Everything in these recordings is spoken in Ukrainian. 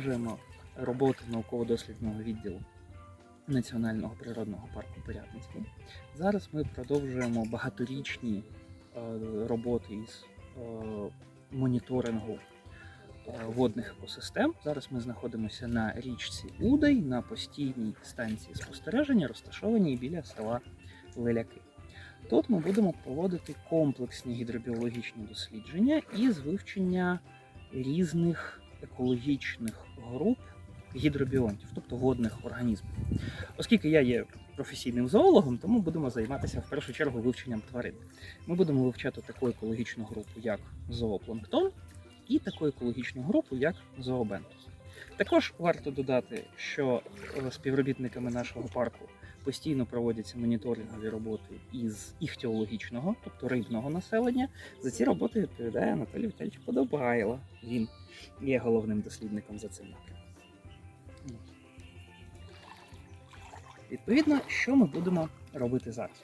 продовжуємо роботу науково-дослідного відділу Національного природного парку Порядницький. Зараз ми продовжуємо багаторічні е, роботи із е, моніторингу е, водних екосистем. Зараз ми знаходимося на річці Удай на постійній станції спостереження, розташованій біля села Леляки. Тут ми будемо проводити комплексні гідробіологічні дослідження із вивчення різних екологічних груп гідробіонтів, тобто водних організмів. Оскільки я є професійним зоологом, тому будемо займатися в першу чергу вивченням тварин. Ми будемо вивчати таку екологічну групу, як зоопланктон, і таку екологічну групу, як зообентус. Також варто додати, що е, співробітниками нашого парку постійно проводяться моніторингові роботи із іхтіологічного, тобто рибного населення. За ці роботи відповідає Анатолій Віталійович Подобайло. Він є головним дослідником за цим напрямком. Відповідно, що ми будемо робити зараз?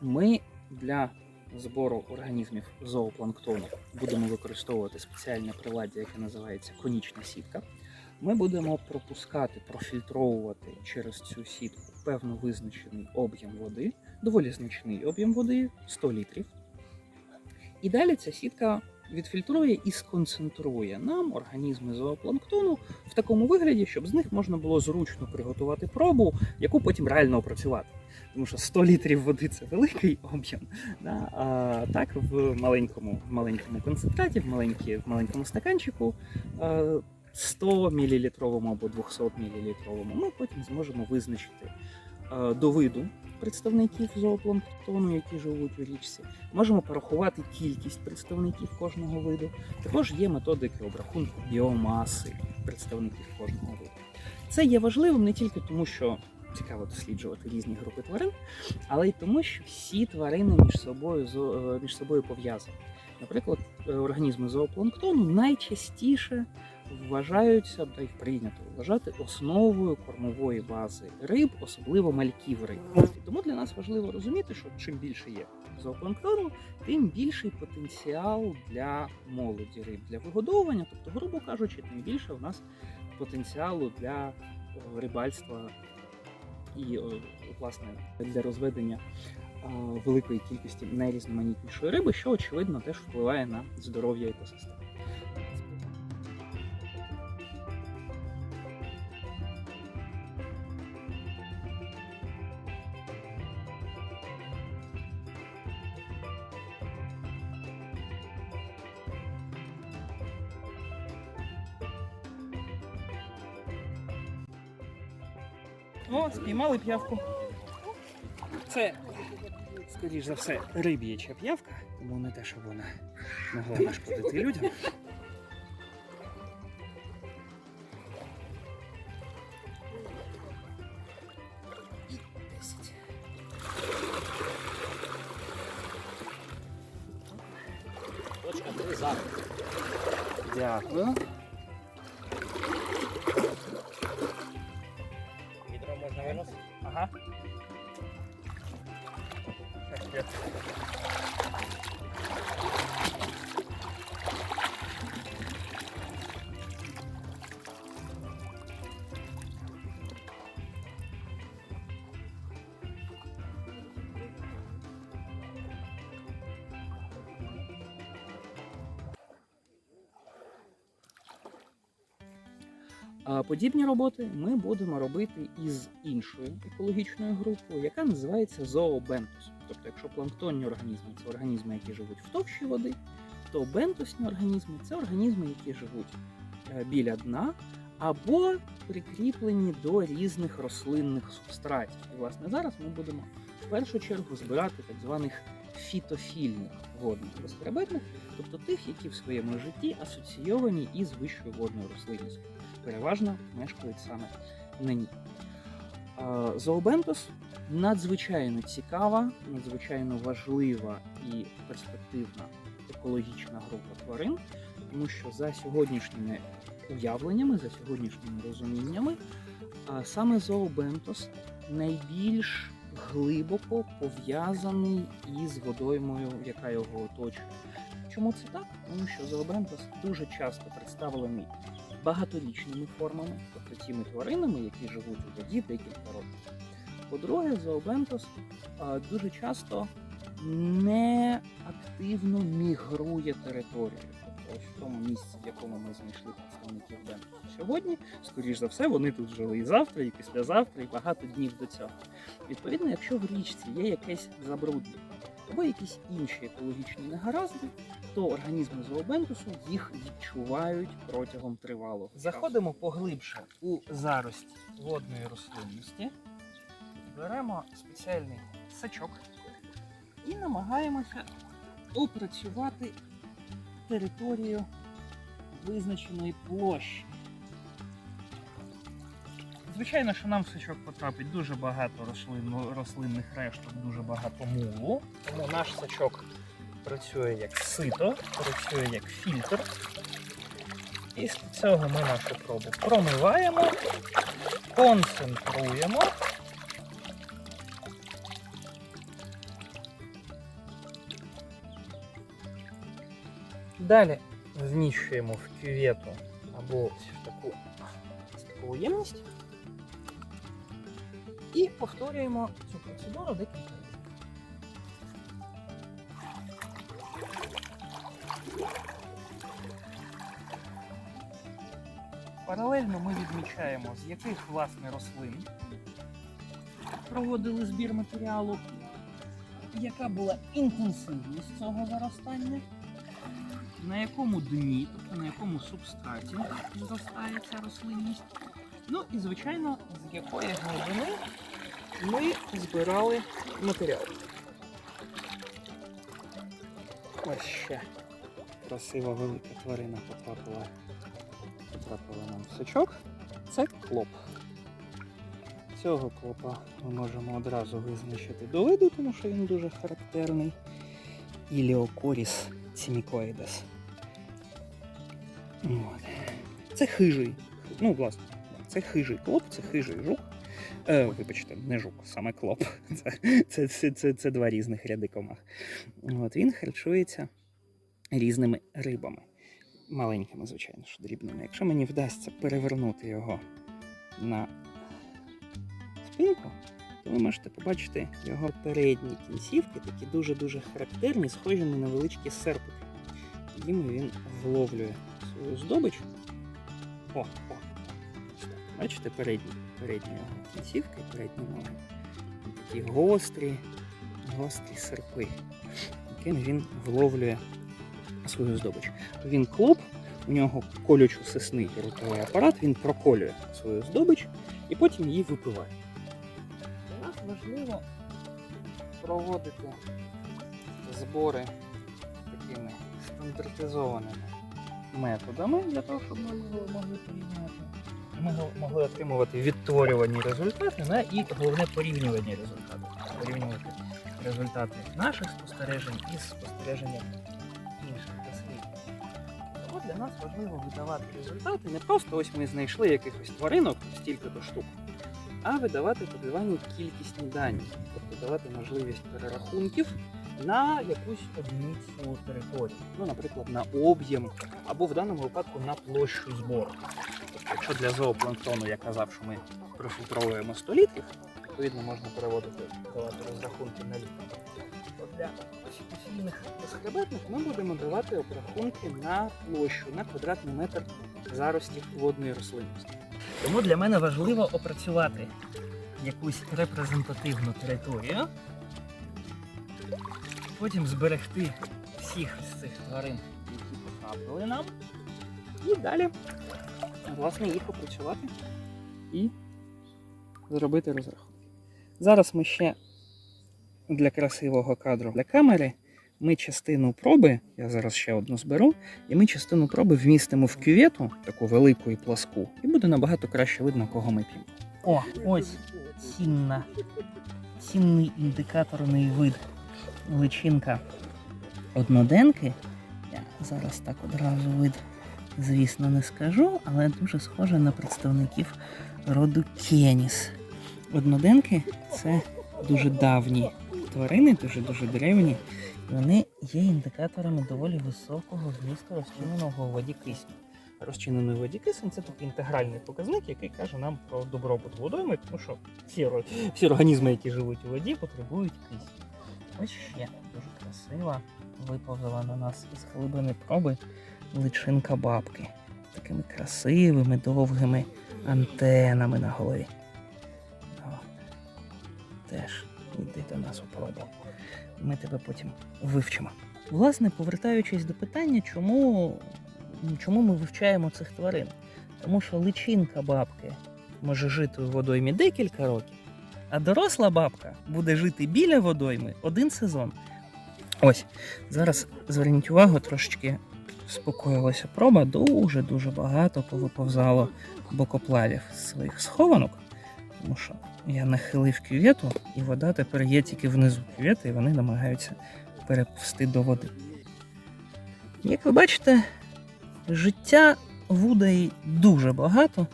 Ми для збору організмів зоопланктону будемо використовувати спеціальне приладдя, яке називається конічна сітка. Ми будемо пропускати, профільтровувати через цю сітку певно визначений об'єм води, доволі значний об'єм води 100 літрів. І далі ця сітка відфільтрує і сконцентрує нам організми зоопланктону в такому вигляді, щоб з них можна було зручно приготувати пробу, яку потім реально опрацювати. Тому що 100 літрів води це великий об'єм. Да? А так в маленькому, в маленькому концентраті, в, в маленькому стаканчику. е, 100 мл або 200 мл ми потім зможемо визначити е, до виду представників зоопланктону, які живуть у річці. Можемо порахувати кількість представників кожного виду. Також є методики обрахунку біомаси представників кожного виду. Це є важливим не тільки тому, що цікаво досліджувати різні групи тварин, але й тому, що всі тварини між собою е, між собою пов'язані. Наприклад, е, організми зоопланктону найчастіше вважаються, та й прийнято вважати основою кормової бази риб, особливо мальків риб. Тому для нас важливо розуміти, що чим більше є зоопланктону, тим більший потенціал для молоді риб для вигодовування. Тобто, грубо кажучи, тим більше в нас потенціалу для рибальства і власне для розведення великої кількості найрізноманітнішої риби, що очевидно теж впливає на здоров'я екосистеми. О, спіймали п'явку. Це, скоріш за все, риб'яча п'явка, тому не те, щоб вона могла нашкодити людям. А Подібні роботи ми будемо робити із іншою екологічною групою, яка називається зообентус. Тобто, якщо планктонні організми це організми, які живуть в товщі води, то бентусні організми це організми, які живуть е, біля дна або прикріплені до різних рослинних субстратів. І власне зараз ми будемо в першу чергу збирати так званих фітофільних водних безхребетних, тобто тих, які в своєму житті асоційовані із вищою водною рослинністю переважно мешкають саме на ній. Зообентос надзвичайно цікава, надзвичайно важлива і перспективна екологічна група тварин, тому що за сьогоднішніми уявленнями, за сьогоднішніми розуміннями, саме зообентос найбільш глибоко пов'язаний із водоймою, яка його оточує. Чому це так? Тому що зообентос дуже часто представлений багаторічними формами, тобто тими тваринами, які живуть у воді декілька років. По-друге, зообентос дуже часто не активно мігрує територією. В тому місці, в якому ми знайшли представників бентосу сьогодні, скоріш за все, вони тут жили і завтра, і післязавтра, і багато днів до цього. Відповідно, якщо в річці є якесь забруднення або якісь інші екологічні негаразди, то організми зообентусу їх відчувають протягом тривалого. Заходимо поглибше у зарості водної рослинності, беремо спеціальний сачок і намагаємося опрацювати територію визначеної площі. Звичайно, що нам в сачок потрапить дуже багато рослин, рослинних решток, дуже багато мулу. Тому наш сачок працює як сито, працює як фільтр. Після цього ми нашу пробу промиваємо, концентруємо. Далі вміщуємо в кювету або в таку таку ємність і повторюємо цю процедуру декілька разів. Паралельно ми відмічаємо, з яких власне рослин проводили збір матеріалу, яка була інтенсивність цього заростання, на якому дні, тобто на якому субстраті зростає ця рослинність. Ну і, звичайно, з якої глибини ми збирали матеріал. Ось ще красива велика тварина потрапила, потрапила нам в сачок. Це клоп. Цього клопа ми можемо одразу визначити до виду, тому що він дуже характерний. Іліокоріс цімікоїдес. Це хижий. Ну, власне, це хижий клоп, це хижий жук. Е, вибачте, не жук, саме клоп. Це, це, це, це, це два різних ряди комах. От, він харчується різними рибами. Маленькими, звичайно, що дрібними. Якщо мені вдасться перевернути його на спинку, то ви можете побачити його передні кінцівки, такі дуже-дуже характерні, схожі на невеличкі серпики. Їми він вловлює свою здобич. О, о. Бачите, передні, передні кінцівки, передні ноги. Такі гострі, гострі серпи, якими він вловлює свою здобич. Він клоп, у нього колючо-сисний ротовий апарат, він проколює свою здобич і потім її випиває. Для нас важливо проводити збори такими стандартизованими методами для того, щоб ми могли- могли порівняти. Ми могли отримувати відтворювані результати на і головне порівнювані результати. Порівнювати результати наших спостережень із спостереженням інших дослідників. Тому для нас важливо видавати результати не просто ось ми знайшли якихось тваринок, стільки-то штук, а видавати так кількісні дані, тобто давати можливість перерахунків на якусь одиницю території, ну, наприклад, на об'єм, або в даному випадку на площу збору. Тобто, якщо для зоопланктону я казав, що ми профільтровуємо 100 літрів, відповідно можна переводити розрахунки на літр. Для безхребетних ми будемо давати обрахунки на площу, на квадратний метр заростів водної рослинності. Тому для мене важливо опрацювати якусь репрезентативну територію, потім зберегти всіх з цих тварин, які потрапили нам, і далі, власне, їх опрацювати і зробити розрахунки. Зараз ми ще для красивого кадру для камери. Ми частину проби, я зараз ще одну зберу, і ми частину проби вмістимо в кювету, таку велику і пласку, і буде набагато краще видно, кого ми п'ємо. О, ось цінна, цінний індикаторний вид личинка одноденки. Я зараз так одразу вид, звісно, не скажу, але дуже схоже на представників роду Кеніс. Одноденки це дуже давні тварини, дуже-дуже древні. Вони є індикаторами доволі високого вмісту розчиненого у воді кисню. розчиненої воді це такий інтегральний показник, який каже нам про добробут водойми, тому що всі, всі організми, які живуть у воді, потребують кисню. Ось ще дуже красива виповзала на нас із глибини проби личинка бабки. Такими красивими, довгими антенами на голові. От. Теж йди до нас у пробу. Ми тебе потім вивчимо. Власне, повертаючись до питання, чому, чому ми вивчаємо цих тварин? Тому що личинка бабки може жити у водоймі декілька років, а доросла бабка буде жити біля водойми один сезон. Ось, зараз зверніть увагу, трошечки спокоїлася проба, дуже-дуже багато повиповзало бокоплавів з своїх схованок, тому що я нахилив кювету, і вода тепер є тільки внизу кювети, і вони намагаються переповзти до води. Як ви бачите, життя в дуже багато.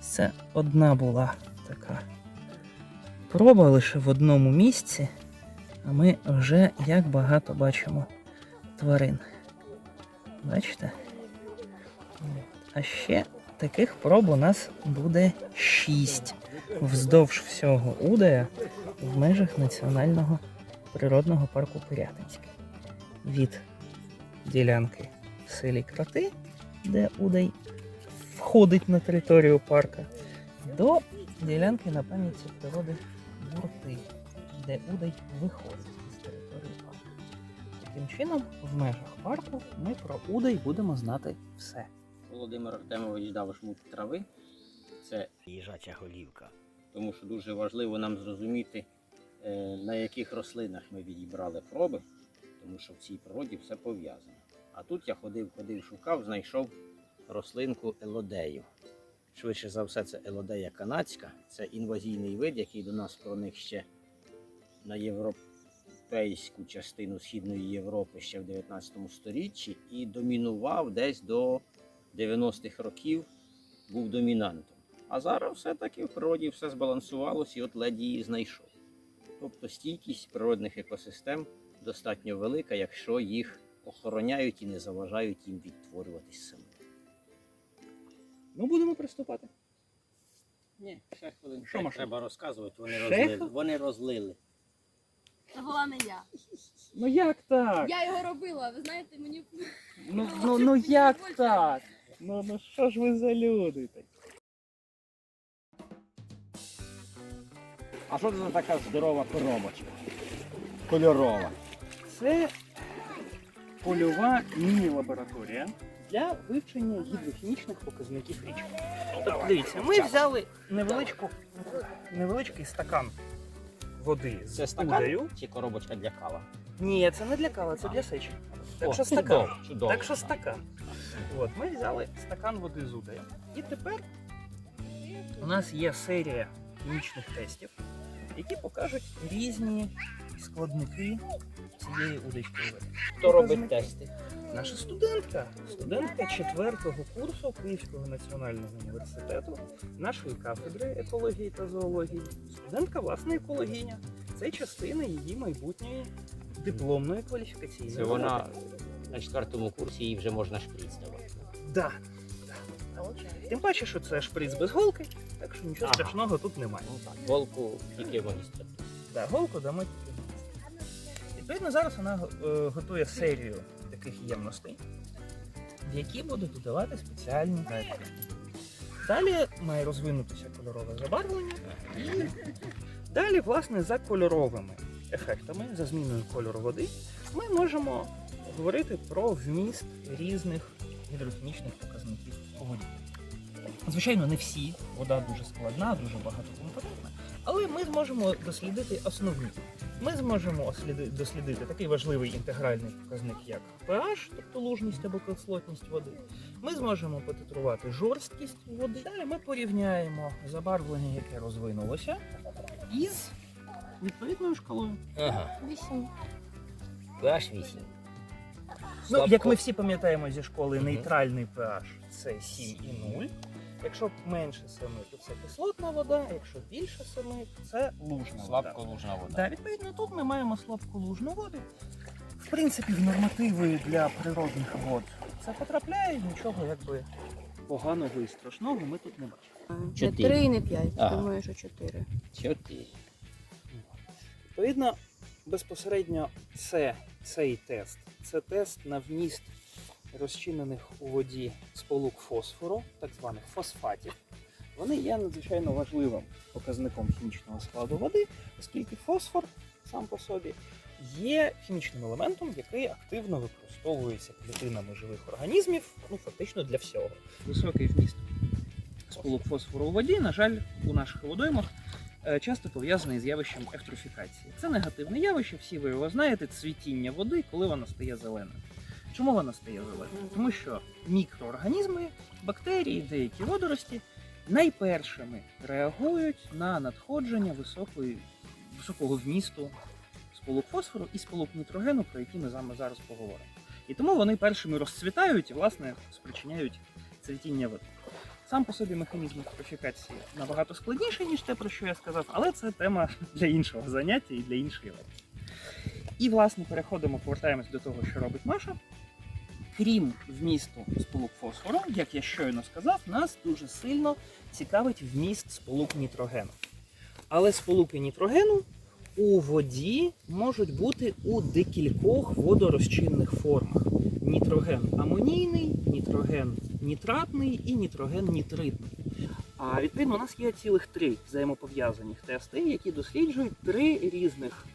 Це одна була така проба лише в одному місці, а ми вже як багато бачимо тварин. Бачите? А ще таких проб у нас буде 6 вздовж всього Удая в межах національного природного парку Пирятинський. Від ділянки в селі Крати, де Удай входить на територію парка, до ділянки на пам'яті природи Бурти, де Удай виходить з території парку. Таким чином, в межах парку ми про Удай будемо знати все. Володимир Артемович дав шмут трави. Це їжача голівка. Тому що дуже важливо нам зрозуміти, е, на яких рослинах ми відібрали проби, тому що в цій природі все пов'язано. А тут я ходив, ходив, шукав, знайшов рослинку елодею. Швидше за все, це елодея канадська. Це інвазійний вид, який до нас проник ще на європейську частину Східної Європи ще в 19 сторіччі і домінував десь до 90-х років, був домінантом. А зараз все-таки в природі все збалансувалося і от ледь її знайшов. Тобто стійкість природних екосистем достатньо велика, якщо їх охороняють і не заважають їм відтворюватись самим. Ну, будемо приступати. Ні, ще хвилин. Що, Маша? треба розказувати, вони Ще розлили. Вони розлили. Це була не я. Ну як так? Я його робила, ви знаєте, мені Ну, ну, ну як так? Ну, ну що ж ви за люди такі? А що це за така здорова коробочка? Кольорова. Це польова міні-лабораторія для вивчення гідрохімічних показників річки. Тобто, дивіться, ми взяли невеличку, невеличкий стакан води з Це стакан удаю. чи коробочка для кава? Ні, це не для кави, це для сечі. Так О, що стакан. Чудово, чудово. Так що стакан. От, ми взяли стакан води з удаю. І тепер у нас є серія хімічних тестів, які покажуть різні складники цієї удочки. Хто робить тести? Наша студентка, студентка четвертого курсу Київського національного університету, нашої кафедри екології та зоології, студентка власне екологиня. Це частина її майбутньої дипломної кваліфікаційної. Це вона на четвертому курсі їй вже можна шприц давати. Да. Тим паче, що це шприц без голки, так що нічого Ага. страшного тут немає. Ну так, голку тільки магістр. Да, голку дамо тільки. Відповідно, зараз вона е, готує серію таких ємностей, в які будуть додавати спеціальні речі. Далі має розвинутися кольорове забарвлення, і далі, власне, за кольоровими ефектами, за зміною кольору води, ми можемо говорити про вміст різних гідрохімічних показників воді. Звичайно, не всі, вода дуже складна, дуже багатокомпонентна, але ми зможемо дослідити основні. Ми зможемо дослідити такий важливий інтегральний показник, як pH, тобто лужність або кислотність води. Ми зможемо потитрувати жорсткість води. Далі ми порівняємо забарвлення, яке розвинулося, із відповідною шкалою. Ага, вісім. pH 8. Ну, як ми всі пам'ятаємо зі школи, нейтральний pH це 7 і 0. Якщо менше 7, то це кислотна вода, якщо більше 7, то це лужна вода. Слабколужна вода. Да, відповідно, тут ми маємо слабколужну воду. В принципі, в нормативи для природних вод це потрапляє, нічого якби поганого і страшного ми тут не бачимо. Не Чотири. три і не п'ять. Ага. Думаю, що чотири. Чотири. Відповідно, безпосередньо це, цей тест це тест на вміст розчинених у воді сполук фосфору, так званих фосфатів. Вони є надзвичайно важливим показником хімічного складу води, оскільки фосфор сам по собі є хімічним елементом, який активно використовується клітинами живих організмів, ну фактично для всього. Високий вміст сполук фосфору у воді, на жаль, у наших водоймах е, часто пов'язаний з явищем ефтрофікації. Це негативне явище, всі ви його знаєте, цвітіння води, коли вона стає зеленою. Чому вона стає зеленою? Тому що мікроорганізми, бактерії, деякі водорості найпершими реагують на надходження високої, високого вмісту сполук фосфору і сполук нітрогену, про які ми з вами зараз поговоримо. І тому вони першими розцвітають і, власне, спричиняють цвітіння води. Сам по собі механізм ефтрофікації набагато складніший, ніж те, про що я сказав, але це тема для іншого заняття і для іншої лекції. І, власне, переходимо, повертаємось до того, що робить Маша. Крім вмісту сполук фосфору, як я щойно сказав, нас дуже сильно цікавить вміст сполук нітрогену. Але сполуки нітрогену у воді можуть бути у декількох водорозчинних формах: нітроген амонійний, нітроген нітратний і нітроген нітритний. А відповідно, у нас є цілих три взаємопов'язаних тести, які досліджують три різних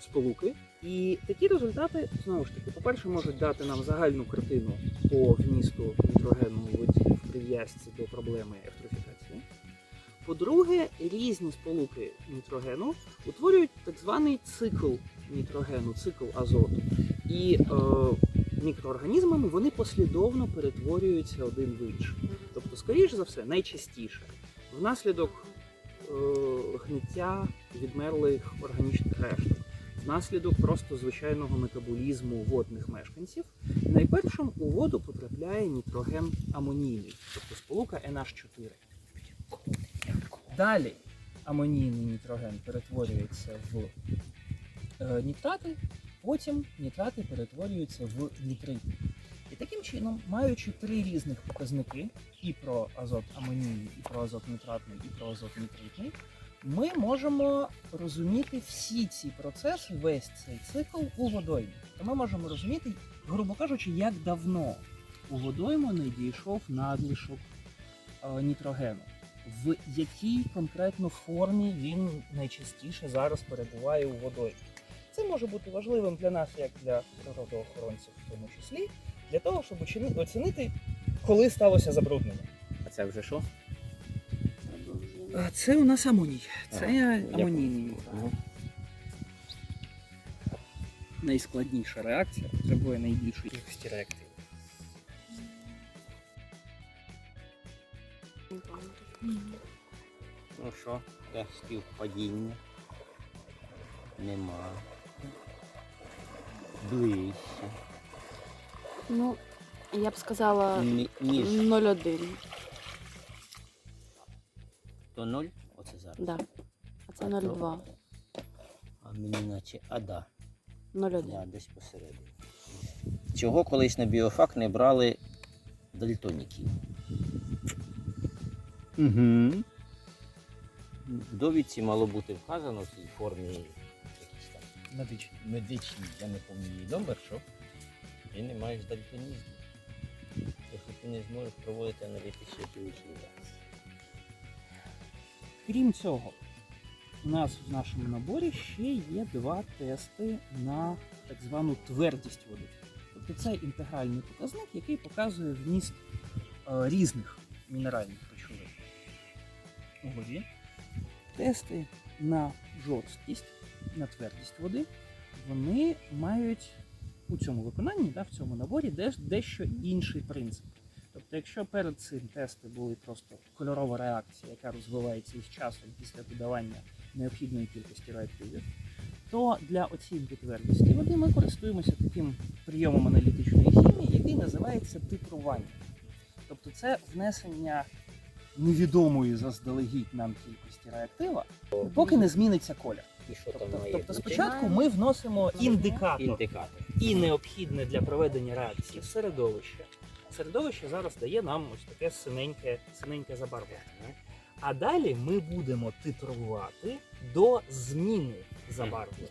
сполуки. І такі результати, знову ж таки, по-перше, можуть дати нам загальну картину по вмісту нітрогену у воді в прив'язці до проблеми ефтрофікації. По-друге, різні сполуки нітрогену утворюють так званий цикл нітрогену, цикл азоту. І е, мікроорганізмами вони послідовно перетворюються один в інший. Тобто, скоріш за все, найчастіше внаслідок е, гниття відмерлих органічних решток, внаслідок просто звичайного метаболізму водних мешканців, найпершим у воду потрапляє нітроген амонійний, тобто сполука NH4. Далі амонійний нітроген перетворюється в е, нітрати, потім нітрати перетворюються в нітрити. І таким чином, маючи три різних показники і про азот амонійний, і про азот нітратний, і про азот нітритний, ми можемо розуміти всі ці процеси, весь цей цикл у водоймі. Ми можемо розуміти, грубо кажучи, як давно у водойму не дійшов надлишок е, нітрогену, в якій конкретно формі він найчастіше зараз перебуває у водоймі. Це може бути важливим для нас, як для природоохоронців, в тому числі, для того, щоб оцінити, коли сталося забруднення. А це вже що? А, Це у нас амоній. Це Ага, амонійний нітрат. Ага. Найскладніша реакція потребує найбільшої кількості реактивів. Ну що, співпадіння? Нема. Ближче. Ну, я б сказала Ні- Ніж 0,1. То ноль. Оце зараз. Да. А це 0,2. А мені наче. А да. 0,1. Да, десь посередині. Чого колись на біофак не брали дальтоніків? Угу. В довідці мало бути вказано в цій формі якісь там Медичні. медичні, я не пам'ятаю її номер, що ти не маєш дальтонізму. Тобто ти не зможеш проводити аналітичні реакції. Крім цього, у нас в нашому наборі ще є два тести на так звану твердість води. Тобто це інтегральний показник, який показує вміст е, різних мінеральних речовин у воді. Тести на жорсткість, на твердість води, вони мають у цьому виконанні, да, в цьому наборі дещо інший принцип. Тобто, якщо перед цим тести були просто кольорова реакція, яка розвивається із часом після додавання необхідної кількості реактивів, то для оцінки твердості води ми користуємося таким прийомом аналітичної хімії, який називається титрування. Тобто це внесення невідомої заздалегідь нам кількості реактива, поки не зміниться колір. І що Тобто, має тобто спочатку ми вносимо індикатор індикатор. і необхідне для проведення реакції середовище. Середовище зараз дає нам ось таке синеньке, синеньке забарвлення. А далі ми будемо титрувати до зміни забарвлення.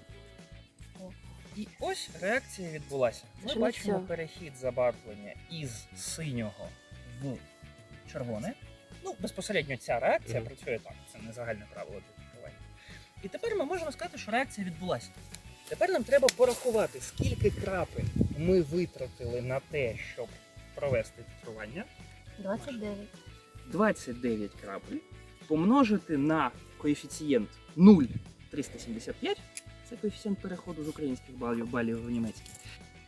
І ось реакція відбулася. Ми Що бачимо це? перехід забарвлення із синього в червоне. Ну, безпосередньо ця реакція Мгм. працює так. Це не загальне правило титрування. І тепер ми можемо сказати, що реакція відбулася. Тепер нам треба порахувати, скільки крапель ми витратили на те, щоб провести титрування. 29. 29 крапель помножити на коефіцієнт 0,375, це коефіцієнт переходу з українських балів, балів в німецькі.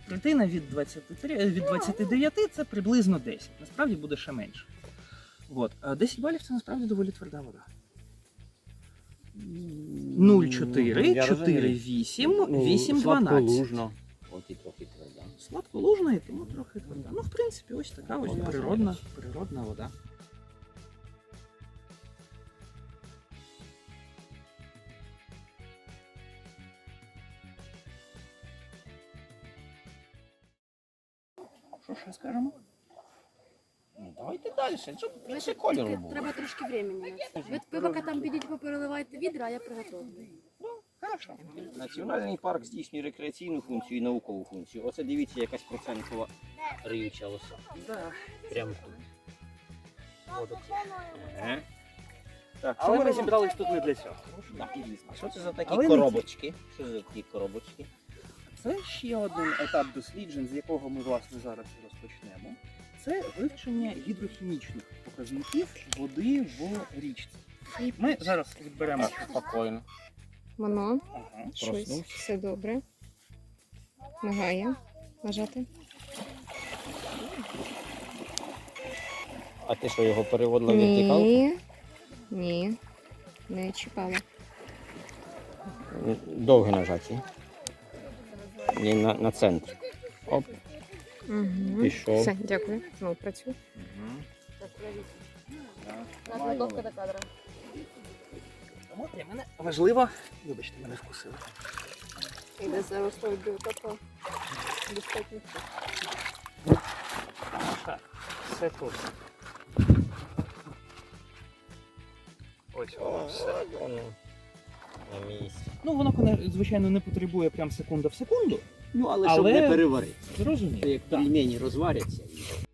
Третина від 23, від 29 це приблизно 10. Насправді буде ще менше. От. 10 балів це насправді доволі тверда вода. 0,4, Я 4, тверда. Сладколужна і тому трохи тверда. Ну, в принципі, ось така ось Ой, природна, природна вода. Що ще скажемо? Ну, давайте далі, щоб Ви більше ще кольору тільки було. треба трошки времени. на це. Ви, ви поки там підіть попереливайте відра, а я приготовлю. Хорошо. Національний парк здійснює рекреаційну функцію і наукову функцію. Оце дивіться, якась процентова риюча лоса. Да. Прямо тут. Ага. Так, Але ми зібрались тут не для цього. Так, і. Що це за такі Але не коробочки? Що це за такі коробочки? Це ще один етап досліджень, з якого ми власне зараз і розпочнемо. Це вивчення гідрохімічних показників води в річці. Ми зараз відберемо. Спокійно. Воно Ага. щось Проснувся. все добре. Мигає. Нажати. А ти що, його переводила в вертикал? Ні. Ні. Не чіпала. Довге нажаті. Ні, на, на центр. Оп, Угу. пішов. Все, дякую. Знову працюю. Підготовка до кадра. Тому для мене важливо. Вибачте, мене вкусили. Іде зараз підготовка. Достатньо. Так, все тут. Ось воно все. На місці. Ну, воно, звичайно, не потребує прям секунда в секунду. Ну, але, щоб не переварити. Зрозуміло. Як пельмені розваряться. і